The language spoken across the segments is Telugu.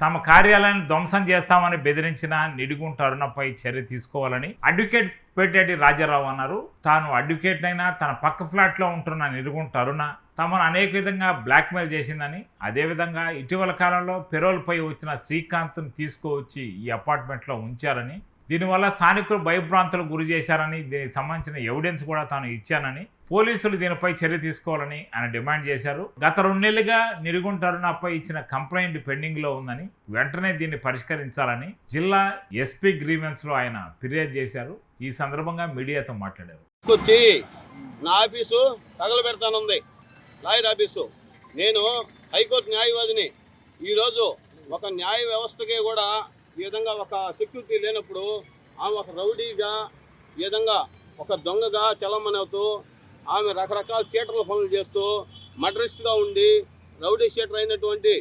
తమ కార్యాలయాన్ని ధ్వంసం చేస్తామని బెదిరించిన నిడిగుంట అరుణపై చర్య తీసుకోవాలని అడ్వకేట్ పేటేటి రాజారావు అన్నారు. తాను అడ్వకేట్ అయినా తన పక్క ఫ్లాట్లో ఉంటున్న నిడుగుం అరుణ తమను అనేక విధంగా బ్లాక్మెయిల్ చేసిందని అదేవిధంగా ఇటీవల కాలంలో పెరోల్పై వచ్చిన శ్రీకాంత్ను తీసుకువచ్చి ఈ అపార్ట్మెంట్లో ఉంచారని దీనివల్ల స్థానికులు భయభ్రాంతులకు గురి చేశారని దీనికి సంబంధించిన ఎవిడెన్స్ కూడా తాను ఇచ్చానని పోలీసులు దీనిపై చర్య తీసుకోవాలని ఆయన డిమాండ్ చేశారు. గత రెండు నెలలుగా నిరుగుంటరుణపై ఇచ్చిన కంప్లైంట్ పెండింగ్లో ఉందని వెంటనే దీన్ని పరిష్కరించాలని జిల్లా ఎస్పీ గ్రీవెన్స్లో ఆయన ఫిర్యాదు చేశారు. ఈ సందర్భంగా మీడియాతో మాట్లాడారు. నా ఆఫీసు తగలబెడతానుంది. Lawyer office. నేను హైకోర్టు న్యాయవాదిని. ఈరోజు ఒక న్యాయ వ్యవస్థకే కూడా ఈ విధంగా ఒక సెక్యూరిటీ లేనప్పుడు ఆమె ఒక రౌడీగా ఈ విధంగా ఒక దొంగగా చలమనవుతూ ఆమె రకరకాల చీటల పనులు చేస్తూ మడ్రిస్ట్గా ఉండి రౌడీ షీటర్ అయినటువంటి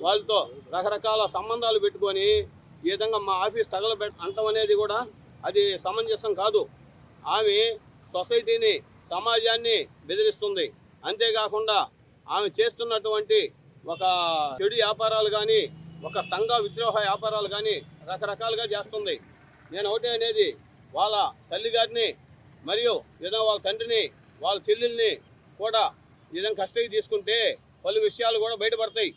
వాళ్ళతో రకరకాల సంబంధాలు పెట్టుకొని ఈ విధంగా మా ఆఫీస్ తగలబెట్ అంటం అనేది కూడా అది సమంజసం కాదు. ఆమె సొసైటీని సమాజాన్ని బెదిరిస్తుంది. అంతేకాకుండా ఆమె చేస్తున్నటువంటి ఒక చెడు వ్యాపారాలు కానీ ఒక సంఘ విద్రోహ వ్యాపారాలు కానీ రకరకాలుగా చేస్తుంది. నేను ఒకటే అనేది వాళ్ళ తల్లిగారిని మరియు ఏదో వాళ్ళ తండ్రిని వాళ్ళ చెల్లెల్ని కూడా ఈ విధంగా కస్టడీ తీసుకుంటే పలు విషయాలు కూడా బయటపడతాయి.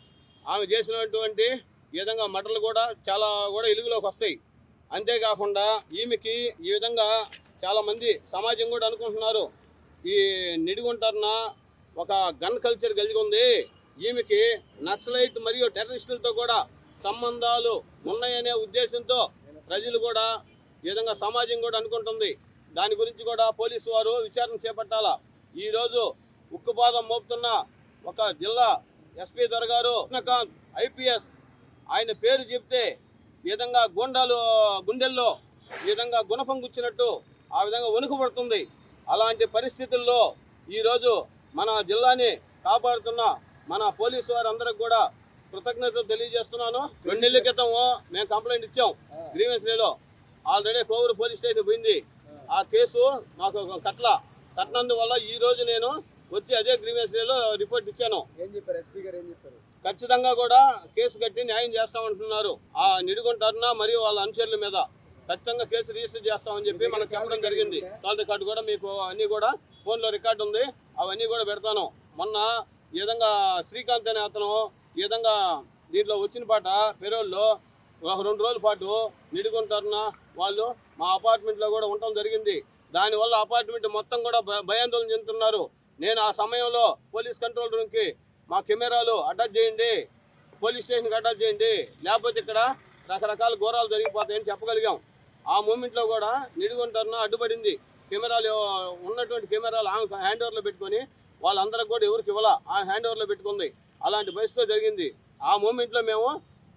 ఆమె చేసినటువంటి ఈ విధంగా మటలు కూడా చాలా కూడా వెలుగులోకి వస్తాయి. అంతేకాకుండా ఈమెకి ఈ విధంగా చాలామంది సమాజం కూడా అనుకుంటున్నారు. ఈ నిడిగుంటారన ఒక గన్ కల్చర్ కలిగి ఉంది. ఈమెకి నక్సలైట్ మరియు టెర్రరిస్టులతో కూడా సంబంధాలు ఉన్నాయనే ఉద్దేశంతో ప్రజలు కూడా ఈ విధంగా సమాజం కూడా అనుకుంటుంది. దాని గురించి కూడా పోలీసు వారు విచారణ చేపట్టాలా? ఈరోజు ఉక్కుపాదం మోపుతున్న ఒక జిల్లా ఎస్పీ దొరగారు కృష్ణకాంత్ ఐపీఎస్. ఆయన పేరు చెప్తే ఈ విధంగా గుండాలు గుండెల్లో ఈ విధంగా గుణపం గుచ్చినట్టు ఆ విధంగా వణుకుపడుతుంది. అలాంటి పరిస్థితుల్లో ఈరోజు మన జిల్లాని కాపాడుతున్న మన పోలీసు వారందరికి కూడా కృతజ్ఞతలు తెలియజేస్తున్నాను. రెండు నెలల క్రితం మేము కంప్లైంట్ ఇచ్చాం గ్రీవెన్స్లో ఆల్రెడీ కోవూరు పోలీస్ స్టేషన్ పోయింది. ఆ. కేసు మాకు కట్ల కట్టినందువల్ల ఈ రోజు నేను వచ్చి అదే గ్రీవెన్స్లో రిపోర్ట్ ఇచ్చాను. ఖచ్చితంగా కూడా కేసు కట్టి న్యాయం చేస్తామంటున్నారు. ఆ నిడుగుంటారున మరియు వాళ్ళ అనుచరుల మీద ఖచ్చితంగా కేసు రిజిస్టర్ చేస్తామని చెప్పి మనకు చెప్పడం జరిగింది. కాల్ రికార్డు కూడా మీకు అన్ని కూడా ఫోన్లో రికార్డు ఉంది. అవన్నీ కూడా పెడతాను. మొన్న ఈ విధంగా శ్రీకాంత్ అనే అతను ఈ విధంగా దీంట్లో వచ్చిన పాట పెరోల్లో ఒక రెండు రోజుల పాటు నిడుగుంటారున వాళ్ళు మా అపార్ట్మెంట్లో కూడా ఉండటం జరిగింది. దానివల్ల అపార్ట్మెంట్ మొత్తం కూడా భయాందోళన చెందుతున్నారు. నేను ఆ సమయంలో పోలీస్ కంట్రోల్ రూమ్కి మా కెమెరాలు అటాచ్ చేయండి పోలీస్ స్టేషన్కి అటాచ్ చేయండి. లేకపోతే ఇక్కడ రకరకాల ఘోరాలు జరిగిపోతాయని చెప్పగలిగాం. ఆ మూమెంట్లో కూడా నిడుగుంటారున అడ్డుపడింది. కెమెరాలు ఉన్నటువంటి కెమెరాలు ఆమె హ్యాండ్ ఓవర్లో పెట్టుకొని వాళ్ళందరికి కూడా ఎవరికి ఇవ్వాల? ఆ హ్యాండ్ ఓవర్లో పెట్టుకుంది. అలాంటి పరిస్థితిలో జరిగింది. ఆ మూమెంట్లో మేము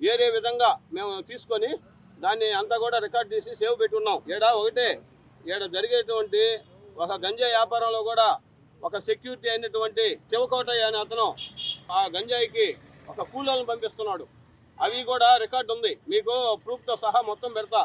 వేరే విధంగా మేము తీసుకొని దాన్ని అంతా కూడా రికార్డ్ చేసి సేవ్ పెట్టున్నాం. ఏడా ఒకటే. ఈడ జరిగేటువంటి ఒక గంజా వ్యాపారంలో కూడా ఒక సెక్యూరిటీ అయినటువంటి శివకోటయ్య అనే అతను ఆ గంజాయికి ఒక కూలీలను పంపిస్తున్నాడు. అవి కూడా రికార్డు ఉంది. మీకు ప్రూఫ్తో సహా మొత్తం పెడతా.